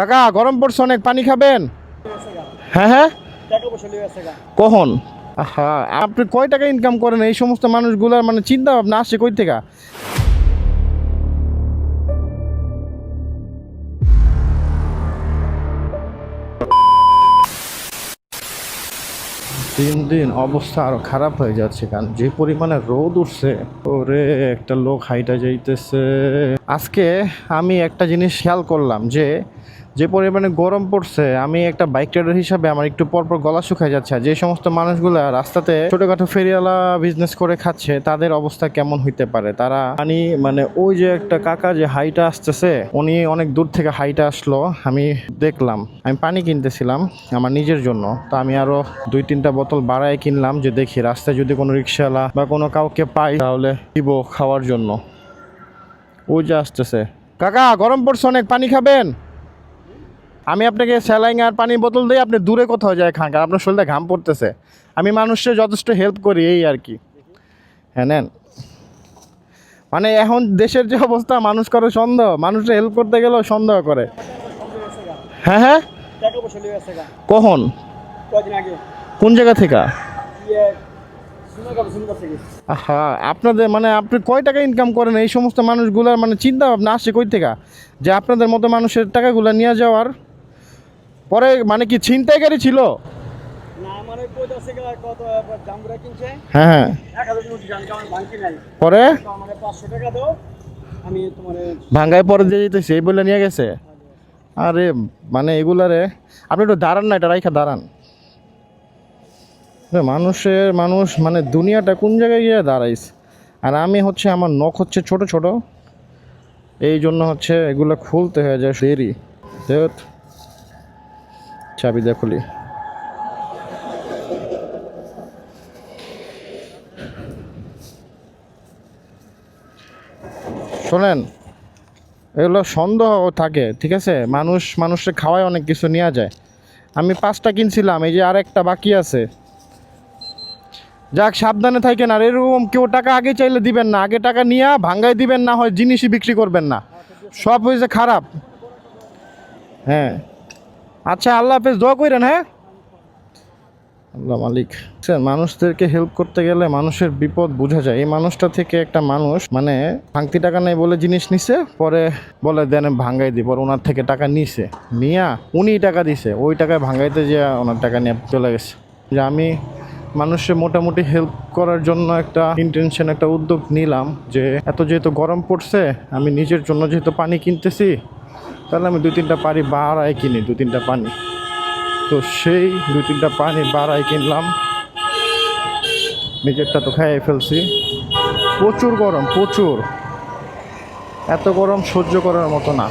কাকা, গরম পড়ছে, অনেক পানি খাবেন? হ্যাঁ হ্যাঁ। কখন? হ্যাঁ আপনি কয় টাকা ইনকাম করেন? এই সমস্ত মানুষগুলোর মানে চিন্তা ভাবনা আসছে কই থেকে? দিন দিন অবস্থা আরও খারাপ হয়ে যাচ্ছে, কারণ যে পরিমাণে রোদ উঠছে, ওরে, একটা লোক হাইটা যাইতেছে। আজকে আমি একটা জিনিস খেয়াল করলাম যে যে পরিমাণে গরম পড়ছে, আমি একটা বাইক রাইডার হিসাবে আমার একটু পরপর গলা শুকায় যাচ্ছে। যে সমস্ত মানুষগুলো রাস্তাতে ছোটখাটো ফেরিওয়ালা বিজনেস করে খাচ্ছে, তাদের অবস্থা কেমন হইতে পারে? তারা মানে মানে ওই যে একটা কাকা যে হাইটা আসতেছে, উনি অনেক দূর থেকে হাইটা আসলো, আমি দেখলাম। আমি পানি কিনতেছিলাম আমার নিজের জন্য। তো আমি আরও দুই তিনটা বোতল বাড়ায় কিনলাম যে দেখি রাস্তায় যদি কোনো রিক্সাওয়ালা বা কোনো কাউকে পাই, তাহলে দিব খাওয়ার জন্য। ওই যে আসতেছে। কাকা, গরম পড়ছে অনেক, পানি খাবেন? আমি আপনাকে স্যালাইন আর পানির বোতল দিই আপনি দূরে কোথাও যায় খান, কারণ আপনার শরীরে ঘাম পড়তেছে। আমি মানুষের যথেষ্ট হেল্প করি এই আর কি। হ্যাঁ নেন। মানে এখন দেশের যে অবস্থা, মানুষ করে সন্দেহ, মানুষের হেল্প করতে গেলেও সন্দেহ করে। হ্যাঁ হ্যাঁ? কখন? কোন জায়গা থেকে? হ্যাঁ আপনাদের মানে আপনি কয় টাকা ইনকাম করেন? এই সমস্ত মানুষগুলোর মানে চিন্তা ভাবনা আসছে কই থেকে? যে আপনাদের মতো মানুষের টাকাগুলো নিয়ে যাওয়ার পরে মানে কি ছিনতাইকারী ছিল? হ্যাঁ হ্যাঁ। পরে? ভাঙ্গায় পরে দিয়ে যেতেছে এই বলে নিয়ে গেছে। আরে মানে এগুলারে আপনি একটু দাঁড়ান না এটা রাইখা দাঁড়ান। মানুষের মানুষ মানে দুনিয়াটা কোন জায়গায় গিয়ে দাঁড়াইস আর আমি হচ্ছে আমার নখ হচ্ছে ছোট ছোট। এই জন্য হচ্ছে এগুলো খুলতে হয়ে যায় দেরি। দেখ। চাবি দিয়ে খুলি শোনেন, এগুলো সন্দেহ থাকে, ঠিক আছে? মানুষ মানুষের খাওয়ায় অনেক কিছু নেওয়া যায়। আমি পাঁচটা কিনছিলাম, এই যে আরেকটা বাকি আছে। যাক, সাবধানে থাকেন, আর এরকম কেউ টাকা আগে চাইলে দিবেন না, আগে টাকা নিয়ে ভাঙ্গাই দিবেন না, হয় জিনিসই বিক্রি করবেন না। সব হয়েছে খারাপ। হ্যাঁ। আচ্ছা আল্লাহ হাফেজ, দোয়া করেন হ্যাঁ? আল্লাহ মালিক। স্যার মানুষদেরকে হেল্প করতে গেলে মানুষের বিপদ বোঝা যায়। এই মানুষটা থেকে একটা মানুষ মানে ভাঙতি টাকা নেই বলে জিনিস নিছে, পরে বলে, দেন ভাঙ্গাই পরে ওনার থেকে টাকা নিছে। নিয়া, উনি টাকা দিছে। ওই টাকায় ভাঙ্গাইতে যে ওনার টাকা নিয়ে চলে গেছে। যে আমি মানুষের মোটামুটি হেল্প করার জন্য একটা ইন্টেনশন একটা উদ্যোগ নিলাম যে, এত যেহেতু গরম পড়ছে, আমি নিজের জন্য যেহেতু পানি কিনতেছি তাহলে আমি দু তিনটা পানি বাড়ায় কিনি দু তিনটা পানি। তো সেই দু তিনটা পানি বাড়াই কিনলাম। নিজেরটা তো খাইয়ে ফেলছি। প্রচুর গরম, প্রচুর। এত গরম সহ্য করার মতো না।